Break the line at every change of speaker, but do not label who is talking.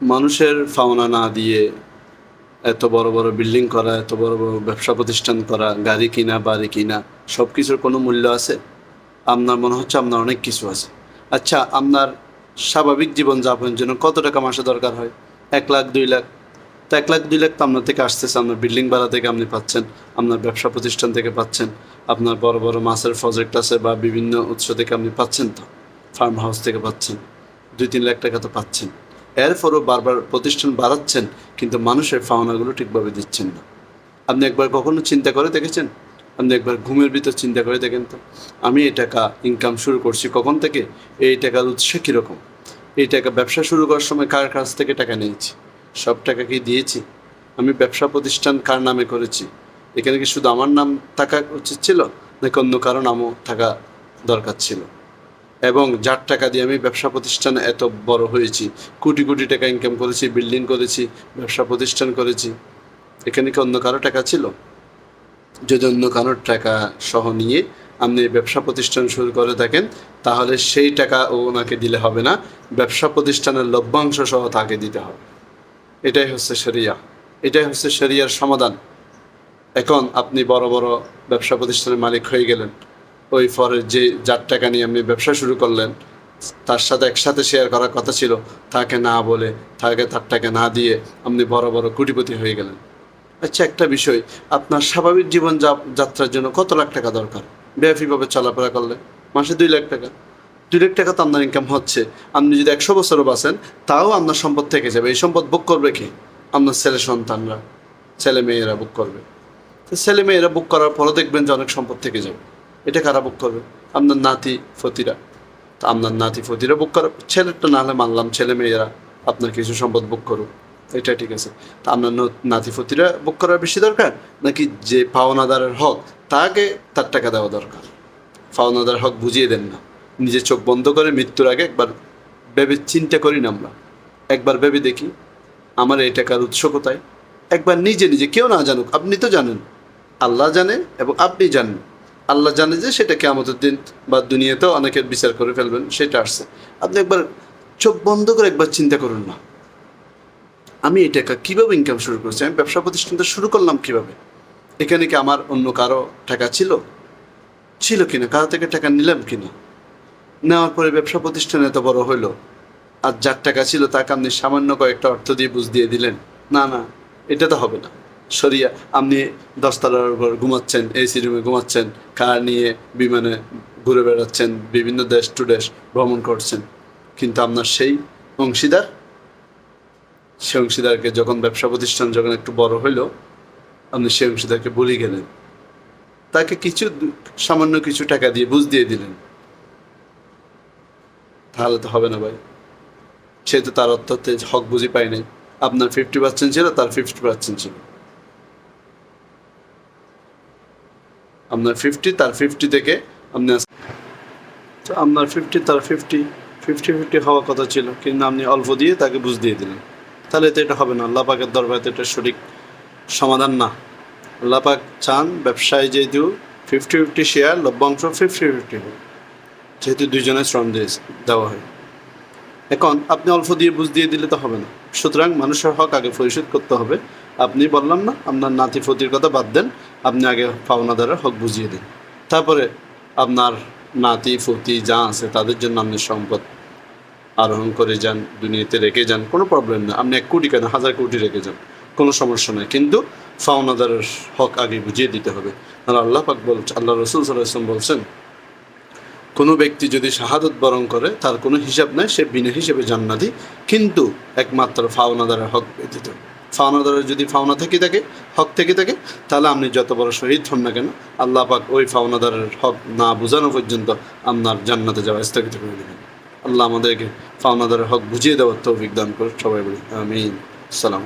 মানুষের ফাওনা না দিয়ে এত বড় বড় বিল্ডিং করা, এত বড় বড় ব্যবসা প্রতিষ্ঠান করা, গাড়ি কিনা, বাড়ি কিনা সব কিছুর কোনো মূল্য আছে? আপনার মনে হচ্ছে আপনার অনেক কিছু আছে। আচ্ছা আপনার স্বাভাবিক জীবনযাপনের জন্য কত টাকা মাসে দরকার হয়? এক লাখ, দুই লাখ। তো এক লাখ, দুই লাখ তো আপনার থেকে আসতেছে, আপনার বিল্ডিং ভাড়া থেকে আপনি পাচ্ছেন, আপনার ব্যবসা প্রতিষ্ঠান থেকে পাচ্ছেন, আপনার বড় বড় মাছের প্রজেক্ট আছে বা বিভিন্ন উৎস থেকে আপনি পাচ্ছেন তো ফার্ম হাউস থেকে পাচ্ছেন, দুই, তিন লাখ টাকা তো পাচ্ছেন। এরপরও বারবার প্রতিষ্ঠান বাড়াচ্ছেন, কিন্তু মানুষের পাওনাগুলো ঠিকভাবে দিচ্ছেন না। আপনি একবার কখনো চিন্তা করে দেখেছেন? আপনি একবার ঘুমের ভিতর চিন্তা করে দেখেন তো। আমি এই টাকা ইনকাম শুরু করছি কখন থেকে? এই টাকার উৎস কীরকম? এই টাকা ব্যবসা শুরু করার সময় কার কাছ থেকে টাকা নিয়েছি? সব টাকা কি দিয়েছি? আমি ব্যবসা প্রতিষ্ঠান কার নামে করেছি? এখানে কি শুধু আমার নাম থাকা উচিত ছিল, নাকি অন্য কারও নামও থাকা দরকার ছিল? এবং যার টাকা দিয়ে আমি ব্যবসা প্রতিষ্ঠানে এত বড় হয়েছি, কোটি কোটি টাকা ইনকাম করেছি বিল্ডিং করেছি, ব্যবসা প্রতিষ্ঠান করেছি, এখানে কি অন্য কারও টাকা ছিল? যদি অন্য কারোর টাকা সহ নিয়ে আপনি ব্যবসা প্রতিষ্ঠান শুরু করে থাকেন, তাহলে সেই টাকা ওনাকে দিলে হবে না, ব্যবসা প্রতিষ্ঠানের লভ্যাংশ সহ তাকে দিতে হবে। এটাই হচ্ছে শরিয়া। এটাই হচ্ছে শরিয়ার সমাধান। এখন আপনি বড় বড় ব্যবসা প্রতিষ্ঠানের মালিক হয়ে গেলেন। ওই পরে যে যার টাকা নিয়ে আপনি ব্যবসা শুরু করলেন, তার সাথে একসাথে শেয়ার করার কথা ছিল, তাকে না বলে, তাকে তার টাকা না দিয়ে আপনি বড় বড় কোটিপতি হয়ে গেলেন। আচ্ছা একটা বিষয়, আপনার স্বাভাবিক জীবন যাত্রার জন্য কত লাখ টাকা দরকার? বেআফিভাবে চলাফেরা করলে, মাসে দুই লাখ টাকা। দুই লাখ টাকা তো আপনার ইনকাম হচ্ছে। আপনি যদি একশো বছরও বাঁচেন, তাও আপনার সম্পদ থেকে যাবে। এই সম্পদ বুক করবে কি? আপনার ছেলে সন্তানরা, ছেলে মেয়েরা বুক করবে। ছেলে মেয়েরা বুক করার পরও দেখবেন যে অনেক সম্পদ থেকে যাবে। এটা কারা বুক করবে? আপনার নাতি ফতিরা। তা আপনার নাতি ফতিরা বুক করা ছেলেরটা না হলে মানলাম ছেলে মেয়েরা আপনার কিছু সম্পদ বুক করুক। এটা ঠিক আছে। তা আপনার নাতি ফতিরা বুক করার বেশি দরকার? নাকি যে পাওনাদারের হক, তাকে তার টাকা দেওয়া দরকার? পাওনাদার হক বুঝিয়ে দেন না। নিজে চোখ বন্ধ করে মৃত্যুর আগে একবার ভেবে চিন্তা করি না আমরা। একবার ভেবে দেখি, আমার এই টাকার উৎস কোথায়? একবার নিজে নিজে কেউ না জানুক, আপনি তো জানেন। আল্লাহ জানে এবং আপনি জানেন। আল্লাহ জানে যে সেটা কেমতের দিন বা দুনিয়াতেও অনেকের বিচার করে ফেলবেন, সেটা আসছে। আপনি একবার চোখ বন্ধ করে একবার চিন্তা করুন না। আমি এই টাকা কীভাবে ইনকাম শুরু করছি? আমি ব্যবসা প্রতিষ্ঠানটা শুরু করলাম কীভাবে? এখানে কি আমার অন্য কারও টাকা ছিল? ছিল কিনা? কারও থেকে টাকা নিলাম কিনা? নেওয়ার পরে ব্যবসা প্রতিষ্ঠান এত বড় হইল, আর যার টাকা ছিল তাকে আপনি সামান্য কয়েকটা অর্থ দিয়ে বুঝ দিয়ে দিলেন। না না, এটা তো হবে না। সরিয়া আপনি দশতলার উপর ঘুমাচ্ছেন এসি রুমে ঘুমাচ্ছেন, কার নিয়ে বিমানে ঘুরে বেড়াচ্ছেন, বিভিন্ন দেশ টু দেশ ভ্রমণ করছেন। কিন্তু আপনার সেই অংশীদার, সে অংশীদারকে যখন ব্যবসা প্রতিষ্ঠান যখন একটু বড় হইল, আপনি সেই অংশীদারকে বলে গেলেন। তাকে কিছু সামান্য কিছু টাকা দিয়ে বুঝ দিয়ে দিলেন। তাহলে তো হবে না ভাই। সে তো তার অর্থতে হক বুঝি পায় নাই। আপনার ফিফটি পার্সেন্ট ছিল, তার ফিফটি পার্সেন্ট ছিল। আপনার ফিফটি তার ফিফটি থেকে আপনি তো আপনার ফিফটি তার ফিফটি ফিফটি ফিফটি হওয়ার কথা ছিল, কিন্তু আপনি অল্প দিয়ে তাকে বুঝ দিয়ে দিলেন। তাহলে তো এটা হবে না আল্লাহ পাকের দরবারে তো এটা সঠিক সমাধান না। আল্লাহ পাক চান ব্যবসায় যেহেতু ফিফটি ফিফটি শেয়ার লভ্যাংশ ফিফটি ফিফটি হোক, যেহেতু দুজনের শ্রম দিয়ে দেওয়া হয়। এখন আপনি অল্প দিয়ে বুঝ দিয়ে দিলে তো হবে না। সুতরাং মানুষের হক আগে পরিশোধ করতে হবে। আপনি বললাম না, আপনার নাতি ফতির কথা বাদ দেন। আপনি আগে পাওনাদারের হক বুঝিয়ে দিন। তারপরে আপনার নাতি, ফতি যা আছে তাদের জন্য আপনি সম্পদ আরোহণ করে যান, দুনিয়াতে রেখে যান, কোনো প্রবলেম না। আপনি এক কোটি কেন? হাজার কোটি রেখে যান, কোনো সমস্যা নেই। কিন্তু ফাওনাদারের হক আগে বুঝিয়ে দিতে হবে। আর আল্লাহ পাক বলছে আল্লাহ রসুল সাল্লাম বলছেন, কোনো ব্যক্তি যদি শাহাদত বরণ করে, তার কোনো হিসাব নেই, সে বিনা হিসেবে জান্নাতি। কিন্তু একমাত্র ফাওনাদারের হক ব্যতীত। ফাওনাদারের যদি ফাওনা থেকে থাকে, হক থেকে থাকে, তাহলে আপনি যত বড় শহীদ হন না কেন, আল্লাহ পাক ওই ফাওনাদারের হক না বোঝানো পর্যন্ত আপনার জান্নাতে যাওয়া স্থগিত করে দেবেন। আল্লাহ আমাদেরকে ফাওনাদারের হক বুঝিয়ে দেওয়ার তৌফিক দান করে সবাই বলি আমি সালাম।